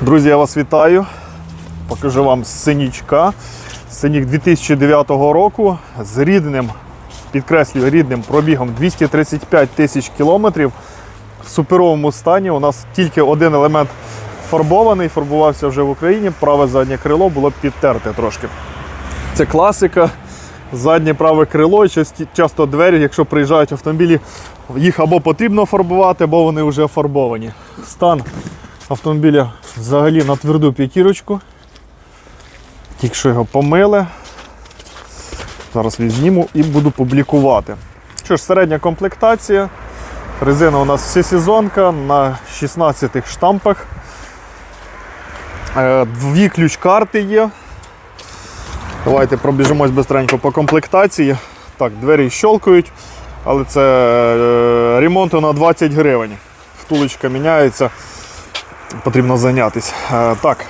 Друзі, я вас вітаю. Покажу вам синічка. Синік 2009 року з рідним, підкреслюю, рідним пробігом 235 тисяч кілометрів. В суперовому стані. У нас тільки один елемент фарбований, фарбувався вже в Україні. Праве заднє крило було підтерте трошки. Це класика. Заднє праве крило, часто двері, якщо приїжджають автомобілі, їх або потрібно фарбувати, або вони вже фарбовані. Стан автомобіля взагалі на тверду п'ятірочку. Тільки що його помили. Зараз візьму і буду публікувати. Що ж, середня комплектація. Резина у нас всесезонка на 16 штампах. Е, Дві ключ-карти є. Давайте пробіжимось бистренько по комплектації. Так, двері щелкають, але це е, ремонту на 20 гривень. Втулочка міняється, потрібно зайнятися. Е, так,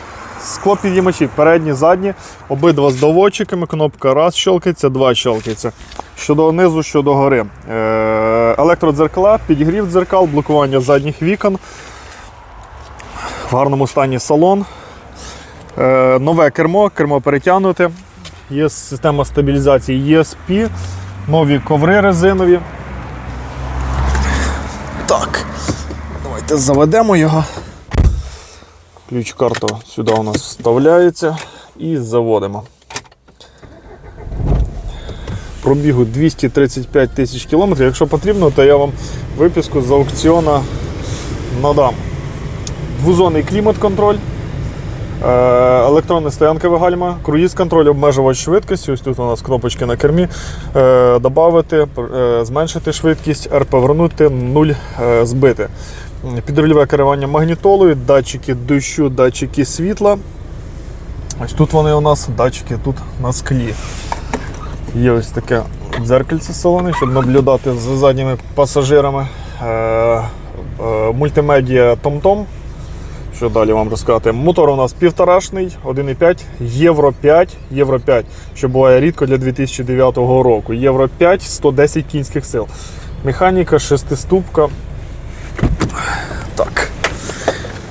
скло підіймачі, передні, задні, обидва з доводчиками. Кнопка раз щелкається, два щелкається. Щодо низу, щодо гори. Е, електродзеркала, підігрів дзеркал, блокування задніх вікон. В гарному стані салон. Е, нове кермо, кермо перетягнуте. Є система стабілізації ESP, нові коври резинові. Так, давайте заведемо його. Ключ-карта сюди у нас вставляється і заводимо. Пробігу 235 тисяч кілометрів. Якщо потрібно, то я вам виписку з аукціона надам. Двузонний клімат-контроль. Е, Електронна стоянкове гальма, круїз-контроль, обмежувач швидкості. Ось тут у нас кнопочки на кермі. Е, Добавити, е, зменшити швидкість, R повернути, 0 е, збити. Підрульове керування магнітолою, датчики дощу, датчики світла. Ось тут вони у нас, датчики тут на склі. Є ось таке дзеркальце салони, щоб наблюдати за задніми пасажирами. Е, е, Мультимедіа TomTom. Що далі вам розказати? Мотор у нас півторашний, 1,5, Євро 5, Євро 5, що буває рідко для 2009 року. Євро 5, 110 кінських сил. Механіка, шестиступка. Так.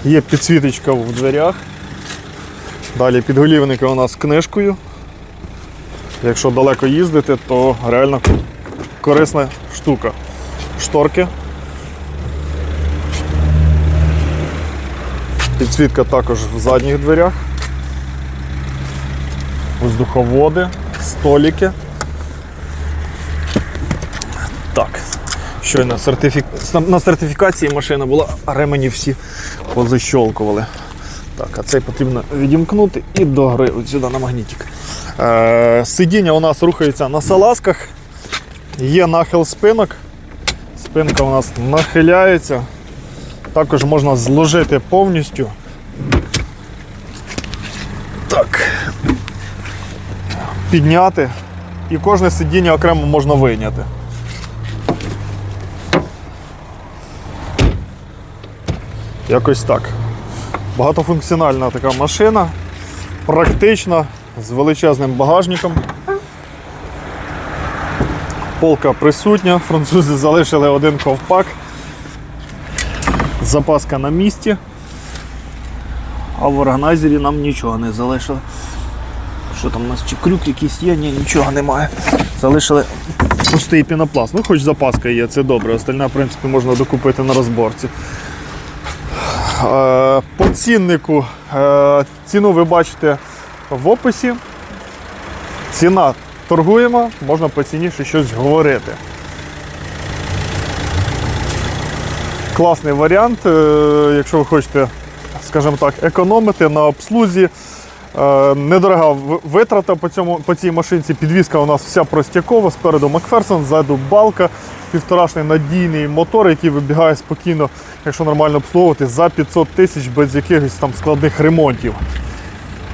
Є підсвіточка в дверях. Далі підголівники у нас книжкою. Якщо далеко їздити, то реально корисна штука. Шторки. Підсвітка також в задніх дверях. Воздуховоди, століки. Щойно сертифік... на сертифікації машина була, а ремені всі позащолкували. Так, а цей потрібно відімкнути і до гри от сюди на магнітик. Е, сидіння у нас рухається на салазках. Є нахил спинок. Спинка у нас нахиляється. Також можна зложити повністю. Так. Підняти. І кожне сидіння окремо можна вийняти. Якось так. Багатофункціональна така машина, практична, з величезним багажником. Полка присутня, французи залишили один ковпак. Запаска на місці. А в органайзері нам нічого не залишили. Що там у нас чи крюк якийсь є? Ні, нічого немає. Залишили пустий пінопласт. Ну, хоч запаска є, це добре. Остальне, в принципі, можна докупити на розборці. Е, По ціннику е, ціну ви бачите в описі. Ціна торгуємо, можна по ціні ще щось говорити. Класний варіант, е, якщо ви хочете, скажімо так, економити на обслузі. Е, Недорога витрата по, цьому, по цій машинці. Підвізка у нас вся простякова, спереду Макферсон, ззаду балка, півторашний надійний мотор, який вибігає спокійно, якщо нормально обслуговувати, за 500 тисяч без якихось там складних ремонтів.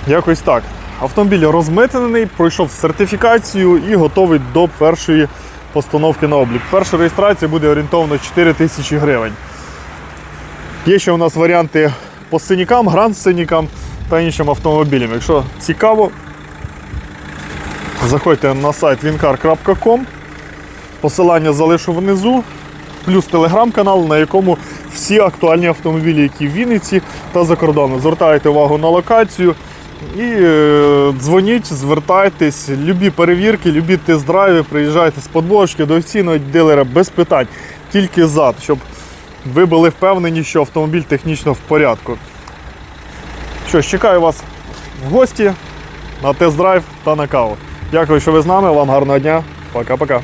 Якось так. Автомобіль розмитнений, пройшов сертифікацію і готовий до першої постановки на облік. Перша реєстрація буде орієнтовно 4 тисячі гривень. Є ще у нас варіанти по синікам, гранд синікам та іншим автомобілям. Якщо цікаво, заходьте на сайт wincar.com. Посилання залишу внизу, плюс телеграм-канал, на якому всі актуальні автомобілі, які в Вінниці та за кордоном. Звертайте увагу на локацію і е, дзвоніть, звертайтесь, любі перевірки, любі тест-драйви, приїжджайте з подборочки до офіційного дилера без питань, тільки зад, щоб ви були впевнені, що автомобіль технічно в порядку. Що ж, чекаю вас в гості на тест-драйв та на каву. Дякую, що ви з нами. Вам гарного дня. Пока-пока.